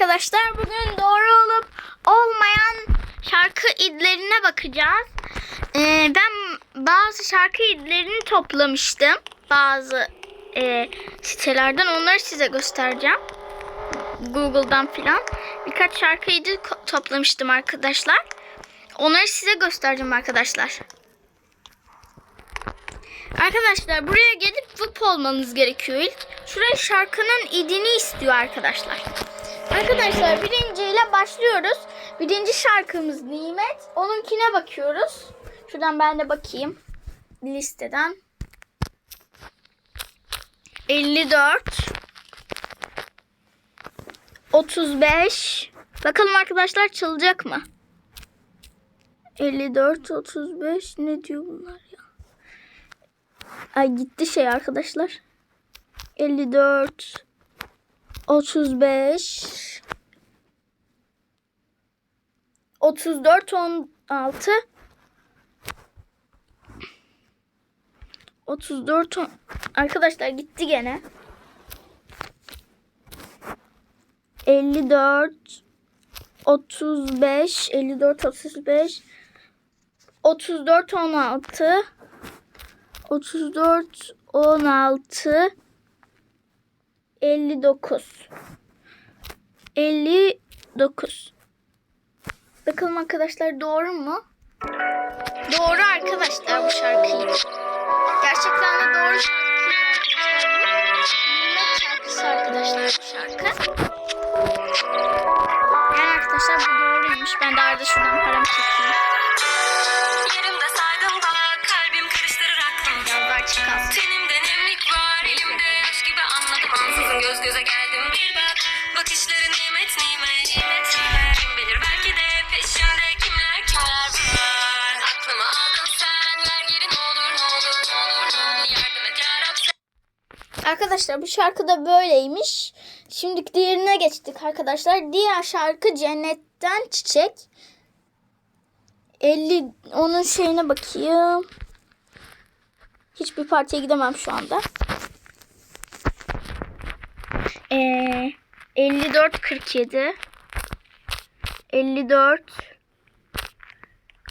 arkadaşlar. Bugün doğru olup olmayan şarkı idlerine bakacağız. Ee, ben bazı şarkı idlerini toplamıştım. Bazı e, sitelerden. Onları size göstereceğim. Google'dan filan. Birkaç şarkı idi toplamıştım arkadaşlar. Onları size göstereceğim arkadaşlar. Arkadaşlar buraya gelip VIP olmanız gerekiyor ilk. Şuraya şarkının idini istiyor arkadaşlar. Arkadaşlar birinciyle başlıyoruz. Birinci şarkımız Nimet. Onunkine bakıyoruz. Şuradan ben de bakayım. Listeden. 54 35 Bakalım arkadaşlar çalacak mı? 54 35 ne diyor bunlar ya? Ay gitti şey arkadaşlar. 54 35 34 16 34 on... Arkadaşlar gitti gene. 54 35 54 35 34 16 34 16 59 59 Bakalım arkadaşlar doğru mu? Doğru arkadaşlar bu şarkıyı. Arkadaşlar bu şarkı da böyleymiş. Şimdi diğerine geçtik arkadaşlar. Diğer şarkı Cennetten Çiçek. 50 onun şeyine bakayım. Hiçbir partiye gidemem şu anda. Ee, 54 47 54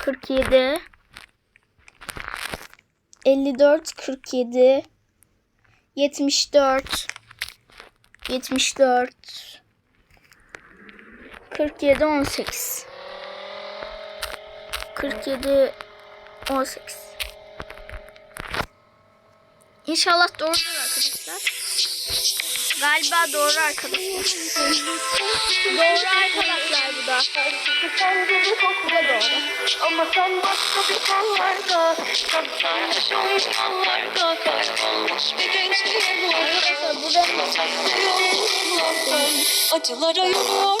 47 54 47 74 74 47 18 47 18 İnşallah doğrudur arkadaşlar. Galiba doğru arkadaşlar. doğru arkadaşlar bu da. Sen gibi kokla doğru. Ama sen başka bir kollarda Saklanmış ormanlarda Kaybolmuş bir gençliğe Arkadaşlar burada Acılara yürüyor,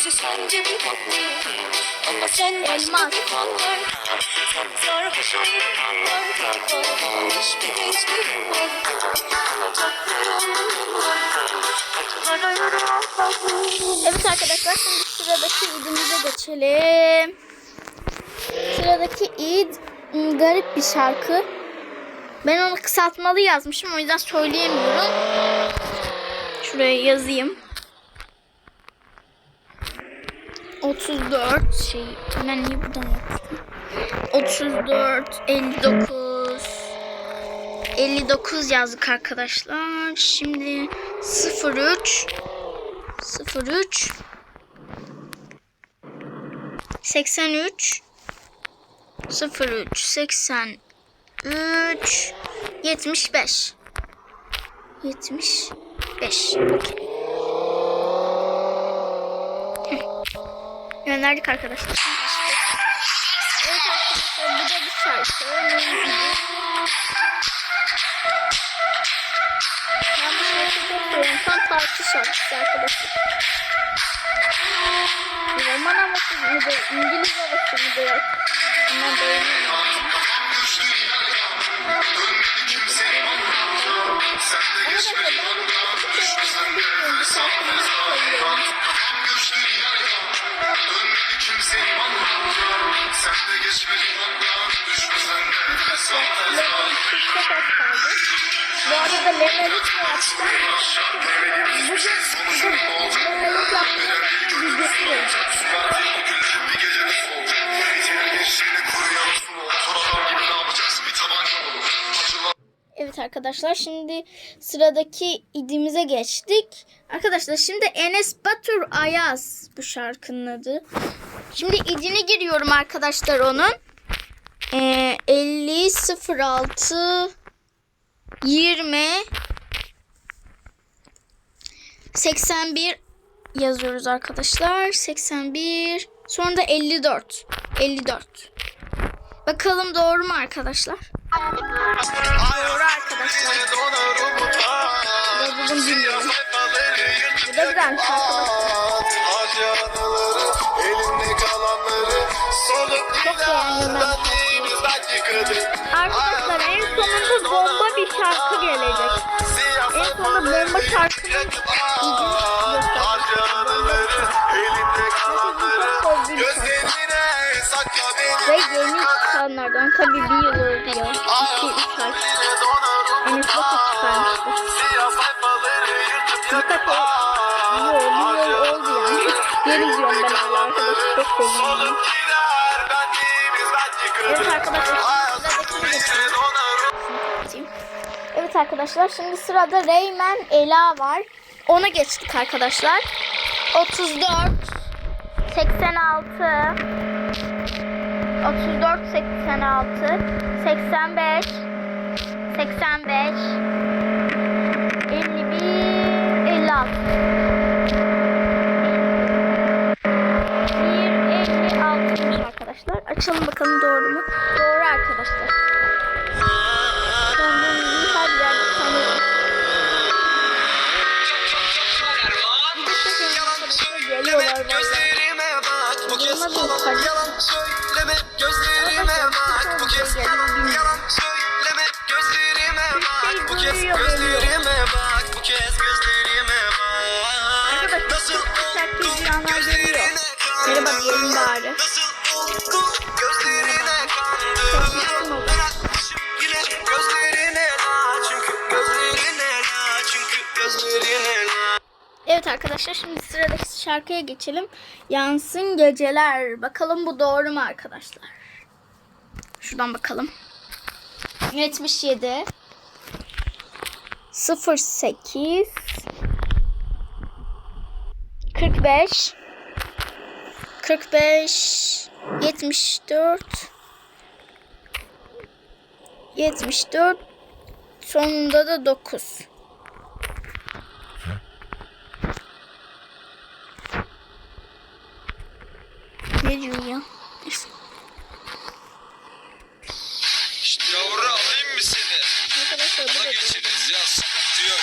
Kendisi sen gibi kokluyorum Ama sen başka bir kollarda Sarhoş ormanlarda Kaybolmuş bir Evet arkadaşlar şimdi sıradaki idimize geçelim. Sıradaki id ım, garip bir şarkı. Ben onu kısaltmalı yazmışım o yüzden söyleyemiyorum. Şuraya yazayım. 34 şey ben niye buradan yaptım? 34 59 59 yazdık arkadaşlar. Şimdi 03 03 83 03 83 75 75 Okey. Gönderdik arkadaşlar. Evet arkadaşlar bu da bir şarkı. Ben bu şarkıyı çok seviyorum. Tam parti şarkısı arkadaşlar. Roman havası mı da İngiliz babası mı da yok. Bunlar beğeniyorum. Arkadaşlar ben bu şarkıyı bilmiyorum. Bu şarkıyı seviyorum. Level çok az kaldı. Bu arada level 3 yaptım. Bugün bugün level 3 yaptığım videosu gelecek. Evet arkadaşlar şimdi sıradaki idimize geçtik. Arkadaşlar şimdi Enes Batur Ayaz bu şarkının adı. Şimdi idini giriyorum arkadaşlar onun. Ee, 50 06 20 81 yazıyoruz arkadaşlar. 81 sonra da 54. 54. Bakalım doğru mu arkadaşlar? Doğru arkadaşlar. Bugün bilmiyorum. Bu da güzelmiş arkadaşlar. Çok beğendim ben. Arkadaşlar en sonunda bomba bir şarkı gelecek. En sonunda bomba şarkının Ve yeni çıkanlardan tabii bir yıl oldu ya. 2-3 ay. Enes Batur çıkarmıştı. Fakat o Yo, bir yıl oldu yani. Yeni diyorum ben hala arkadaşlar çok seviyorum. Evet arkadaşlar geçelim. Evet arkadaşlar şimdi sırada Reymen Ela var. Ona geçtik arkadaşlar. 34 86 34 86 85 85 51 56 arkadaşlar. Açalım bakalım doğru mu? Doğru arkadaşlar. Merhaba diyelim bari. Evet arkadaşlar şimdi sıradaki şarkıya geçelim. Yansın geceler. Bakalım bu doğru mu arkadaşlar? Şuradan bakalım. 77 08 45 45 74 74 sonunda da 9 Ne diyor ya? İşte yavru alayım mı seni? Arkadaşlar bu da geçiniz ya sıkıntı yok.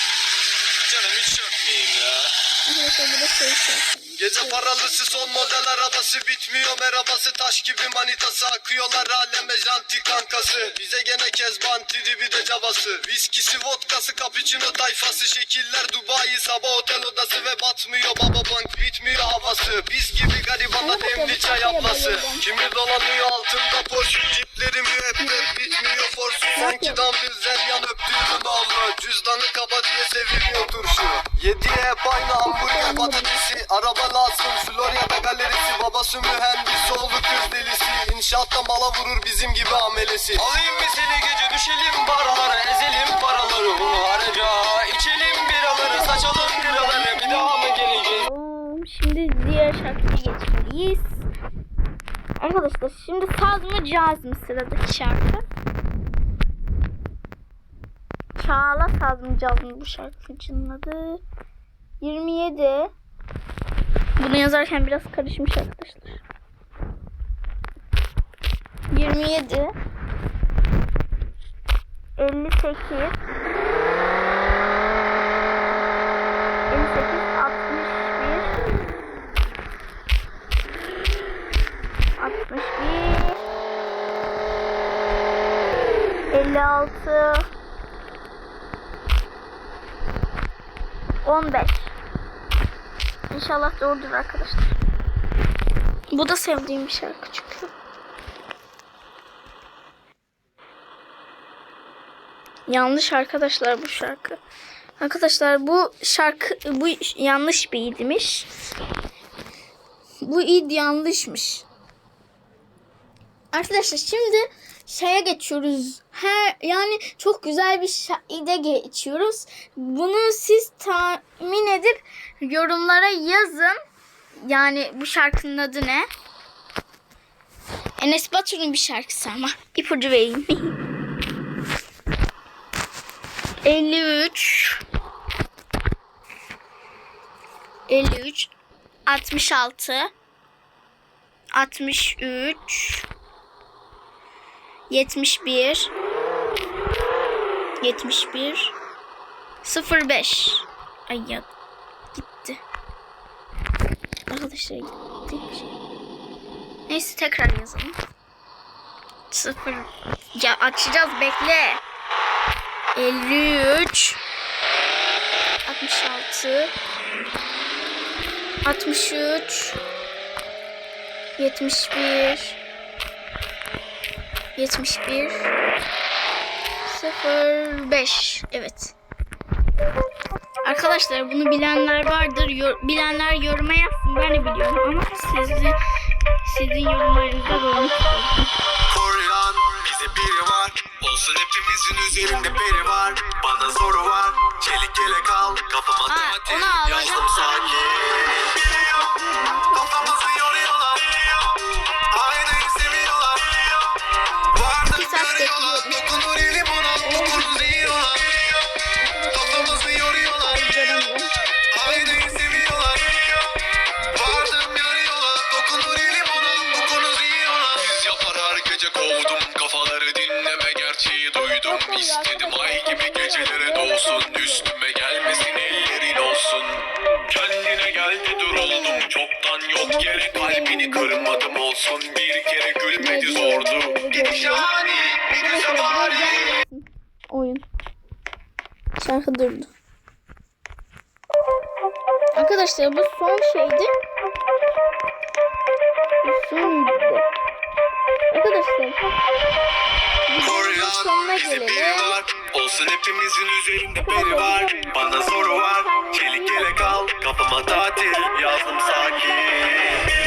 Canım hiç öpmeyeyim ya. Arkadaşlar bu da şey. Gece paralısı son model arabası bitmiyor. Merhabası taş gibi manitası akıyorlar. Aleme janti kankası. Bize gene kezban tribi de cabası viskisi vodkası cappuccino tayfası. Şekiller Dubai sabah otel odası ve batmıyor baba bank bitmiyor havası. Biz gibi garibana demli çay ablası. kimi dolanıyor altında poş cipleri müebbet bitmiyor forsu sanki dambilzer yan öptüğünün alma cüzdanı kaba diye seviliyor turşu. Yediye hep aynı hamburger patatesi araba lazım Florya'da galerisi. Babası mühendis oğlu kız delisi. İnşaatta mala vurur bizim gibi amelesi. Alayım mı seni gece düşelim barlara ezelim paraları. Bunu haraca içelim biraları saçalım biraları. Bir daha mı geleceğiz? Şimdi diğer şarkıya geçmeliyiz. Arkadaşlar şimdi saz mı caz mı sıradaki şarkı? Çağla saz mı caz mı bu şarkıcının adı? 27 Bunu yazarken biraz karışmış arkadaşlar. 27 58 56 15 İnşallah doğrudur arkadaşlar. Bu da sevdiğim bir şarkı çünkü. Yanlış arkadaşlar bu şarkı. Arkadaşlar bu şarkı bu yanlış bir idmiş. Bu id yanlışmış. Arkadaşlar şimdi şeye geçiyoruz. Her yani çok güzel bir şaide geçiyoruz. Bunu siz tahmin edip yorumlara yazın. Yani bu şarkının adı ne? Enes Batur'un bir şarkısı ama. İpucu vereyim. 53 53 66 63 71 71 05 Ay ya gitti. Arkadaşlar gitti. Neyse tekrar yazalım. 0 Ya açacağız bekle. 53 66 63 71 71 05 Evet. Arkadaşlar bunu bilenler vardır. Yor- bilenler yoruma yazsın. Ben de biliyorum ama sizin sizin yorumlarınızda. Koruyan bize biri var Olsun hepimizin üzerinde biri var Bana zoru var Çelik yelek al Kafama onu alacağım. Yazdım sakin gecelere dolsun Üstüme gelmesin ellerin olsun Kendine geldi duruldum Çoktan yok yere kalbini kırmadım olsun Bir kere gülmedi zordu Gidişani bir göze bari Oyun. Şarkı durdu. Arkadaşlar bu son şeydi. Bu sonuydu. Arkadaşlar videonun sonuna gelelim. Olsun hepimizin üzerinde biri var. Bana zoru var. Çelik yelek al. Kafama tatil. Yazdım sakin